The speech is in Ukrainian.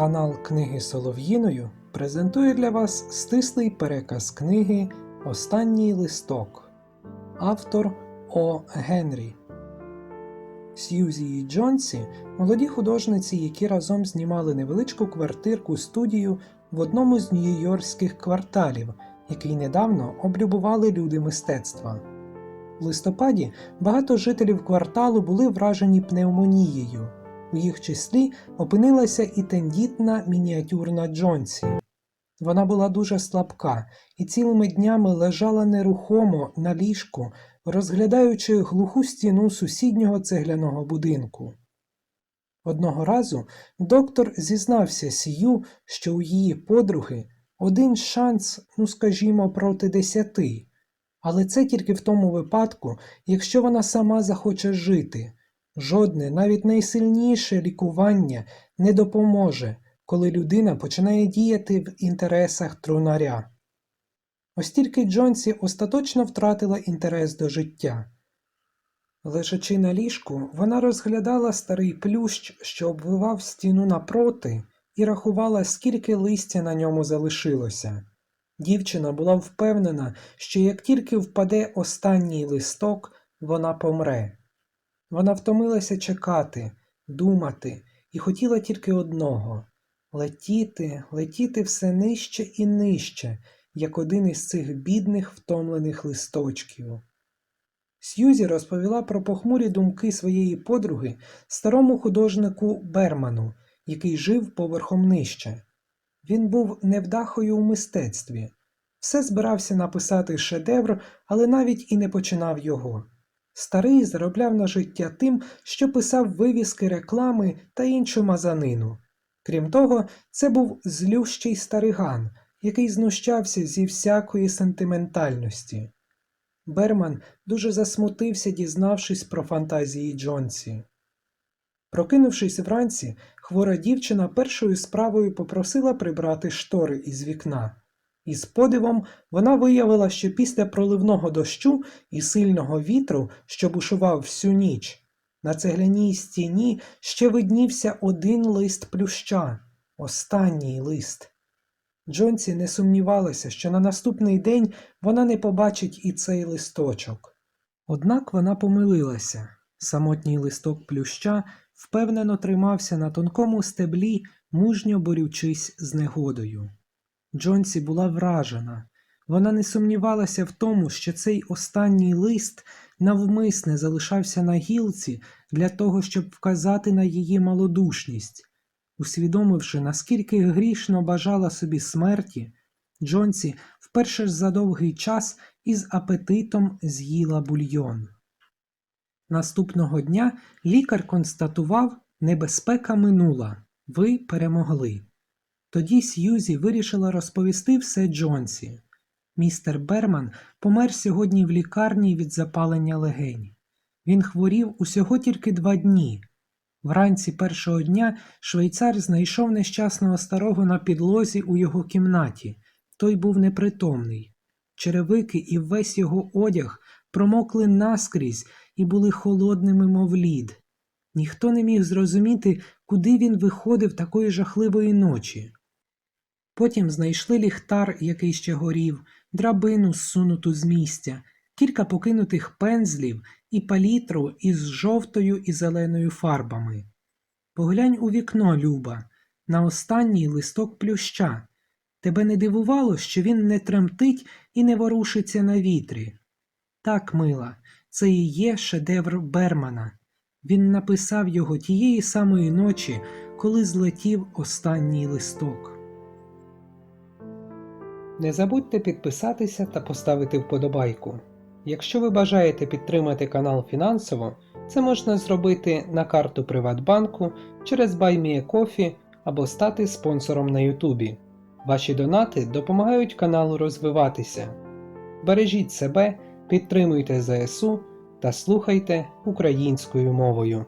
Канал Книги Солов'їною презентує для вас стислий переказ книги Останній листок. Автор О. Генрі. Сьюзі Джонсі молоді художниці, які разом знімали невеличку квартирку студію в одному з нью-йоркських кварталів, який недавно облюбували люди мистецтва. В листопаді багато жителів кварталу були вражені пневмонією. У їх числі опинилася і тендітна мініатюрна Джонсі. Вона була дуже слабка і цілими днями лежала нерухомо на ліжку, розглядаючи глуху стіну сусіднього цегляного будинку. Одного разу доктор зізнався сію, що у її подруги один шанс, ну скажімо, проти десяти, але це тільки в тому випадку, якщо вона сама захоче жити. Жодне, навіть найсильніше лікування не допоможе, коли людина починає діяти в інтересах трунаря. Ось тільки Джонсі остаточно втратила інтерес до життя. Лежачи на ліжку, вона розглядала старий плющ, що обвивав стіну напроти, і рахувала, скільки листя на ньому залишилося. Дівчина була впевнена, що як тільки впаде останній листок, вона помре. Вона втомилася чекати, думати і хотіла тільки одного летіти, летіти все нижче і нижче, як один із цих бідних втомлених листочків. Сьюзі розповіла про похмурі думки своєї подруги старому художнику Берману, який жив поверхом нижче. Він був невдахою у мистецтві, все збирався написати шедевр, але навіть і не починав його. Старий заробляв на життя тим, що писав вивіски реклами та іншу мазанину. Крім того, це був злющий стариган, який знущався зі всякої сентиментальності. Берман дуже засмутився, дізнавшись про фантазії Джонсі. Прокинувшись вранці, хвора дівчина першою справою попросила прибрати штори із вікна. І з подивом вона виявила, що після проливного дощу і сильного вітру, що бушував всю ніч, на цегляній стіні ще виднівся один лист плюща, останній лист. Джонсі не сумнівалася, що на наступний день вона не побачить і цей листочок. Однак вона помилилася. Самотній листок плюща впевнено тримався на тонкому стеблі, мужньо борючись з негодою. Джонсі була вражена. Вона не сумнівалася в тому, що цей останній лист навмисне залишався на гілці для того, щоб вказати на її малодушність. Усвідомивши, наскільки грішно бажала собі смерті, Джонсі вперше ж за довгий час із апетитом з'їла бульйон. Наступного дня лікар констатував, небезпека минула, ви перемогли. Тоді Сьюзі вирішила розповісти все Джонсі. Містер Берман помер сьогодні в лікарні від запалення легень. Він хворів усього тільки два дні. Вранці першого дня швейцар знайшов нещасного старого на підлозі у його кімнаті. Той був непритомний. Черевики і весь його одяг промокли наскрізь і були холодними, мов лід. Ніхто не міг зрозуміти, куди він виходив такої жахливої ночі. Потім знайшли ліхтар, який ще горів, драбину, зсунуту з місця, кілька покинутих пензлів і палітру із жовтою і зеленою фарбами. Поглянь у вікно, Люба, на останній листок плюща. Тебе не дивувало, що він не тремтить і не ворушиться на вітрі? Так, мила, це і є шедевр Бермана. Він написав його тієї самої ночі, коли злетів останній листок. Не забудьте підписатися та поставити вподобайку. Якщо ви бажаєте підтримати канал фінансово, це можна зробити на карту Приватбанку через BuyMeACoffee або стати спонсором на Ютубі. Ваші донати допомагають каналу розвиватися. Бережіть себе, підтримуйте ЗСУ та слухайте українською мовою.